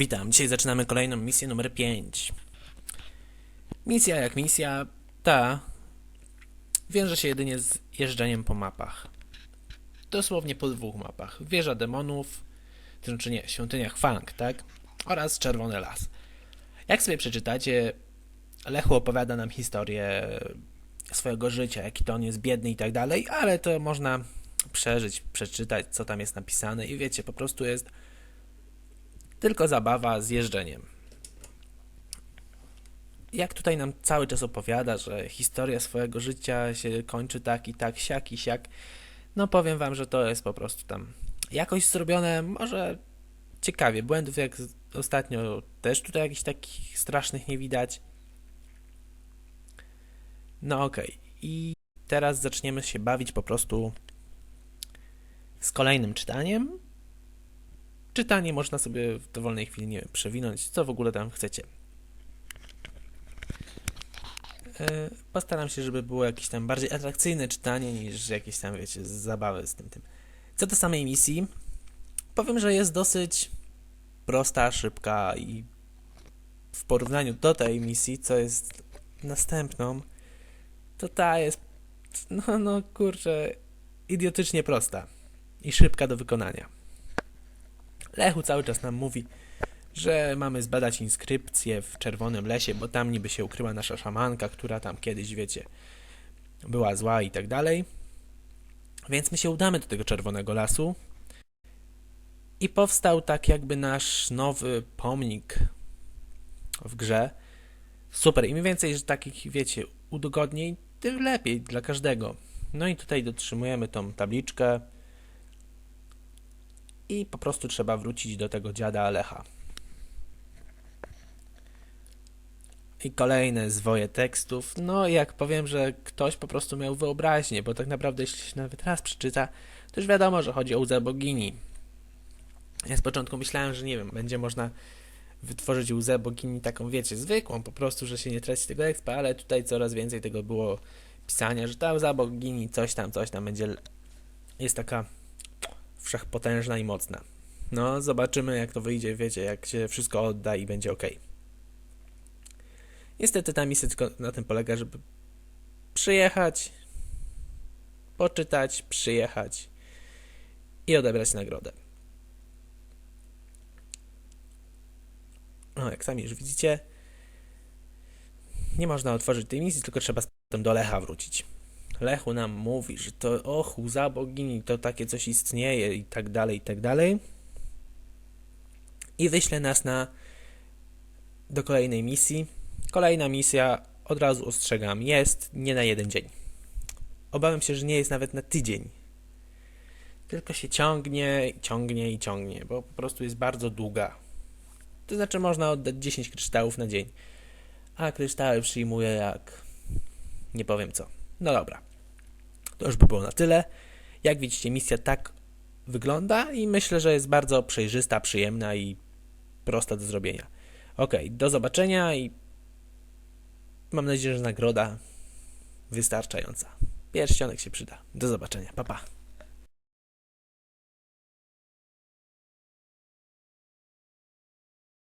Witam, dzisiaj zaczynamy kolejną misję numer 5. Misja jak misja, ta wiąże się jedynie z jeżdżeniem po mapach. Dosłownie po dwóch mapach. Wieża demonów, to znaczy nie, świątynia Fang, tak? Oraz Czerwony Las. Jak sobie przeczytacie, Lechu opowiada nam historię swojego życia, jaki to on jest biedny i tak dalej, ale to można przeżyć, przeczytać, co tam jest napisane i wiecie, po prostu jest tylko zabawa z jeżdżeniem. Jak tutaj nam cały czas opowiada, że historia swojego życia się kończy tak i tak, siak i siak, no powiem wam, że to jest po prostu tam jakoś zrobione, może ciekawie. Błędów jak ostatnio też tutaj jakichś takich strasznych nie widać. No okej. I teraz zaczniemy się bawić po prostu z kolejnym czytaniem. Czytanie można sobie w dowolnej chwili nie wiem, przewinąć, co w ogóle tam chcecie. E, Postaram się, żeby było jakieś tam bardziej atrakcyjne czytanie niż jakieś tam, wiecie, zabawy z tym tym. Co do samej misji, powiem, że jest dosyć prosta, szybka i w porównaniu do tej misji, co jest następną, to ta jest, no, no kurczę, idiotycznie prosta i szybka do wykonania. Lechu cały czas nam mówi, że mamy zbadać inskrypcję w Czerwonym Lesie, bo tam niby się ukryła nasza szamanka, która tam kiedyś, wiecie, była zła i tak dalej. Więc my się udamy do tego Czerwonego Lasu i powstał tak jakby nasz nowy pomnik w grze. Super, im więcej że takich, wiecie, udogodnień, tym lepiej dla każdego. No i tutaj dotrzymujemy tą tabliczkę i po prostu trzeba wrócić do tego dziada Alecha. I kolejne zwoje tekstów. No, jak powiem, że ktoś po prostu miał wyobraźnię, bo tak naprawdę, jeśli się nawet raz przeczyta, to już wiadomo, że chodzi o łzę bogini. Ja z początku myślałem, że nie wiem, będzie można wytworzyć łzę bogini taką, wiecie, zwykłą, po prostu, że się nie traci tego expa, ale tutaj coraz więcej tego było pisania, że ta łza bogini coś tam, coś tam będzie, jest taka wszechpotężna i mocna. No, zobaczymy jak to wyjdzie, wiecie, jak się wszystko odda i będzie ok. Niestety ta misja tylko na tym polega, żeby przyjechać, poczytać, przyjechać i odebrać nagrodę. No, jak sami już widzicie, nie można otworzyć tej misji, tylko trzeba z powrotem do Lecha wrócić. Lechu nam mówi, że to och, łza bogini, to takie coś istnieje i tak dalej, i tak dalej. I wyśle nas na do kolejnej misji. Kolejna misja, od razu ostrzegam, jest nie na jeden dzień. Obawiam się, że nie jest nawet na tydzień. Tylko się ciągnie, ciągnie i ciągnie, bo po prostu jest bardzo długa. To znaczy można oddać 10 kryształów na dzień. A kryształy przyjmuję jak... nie powiem co. No dobra. To już by było na tyle. Jak widzicie, misja tak wygląda i myślę, że jest bardzo przejrzysta, przyjemna i prosta do zrobienia. Ok, do zobaczenia i mam nadzieję, że nagroda wystarczająca. Pierścionek się przyda. Do zobaczenia. Pa, pa.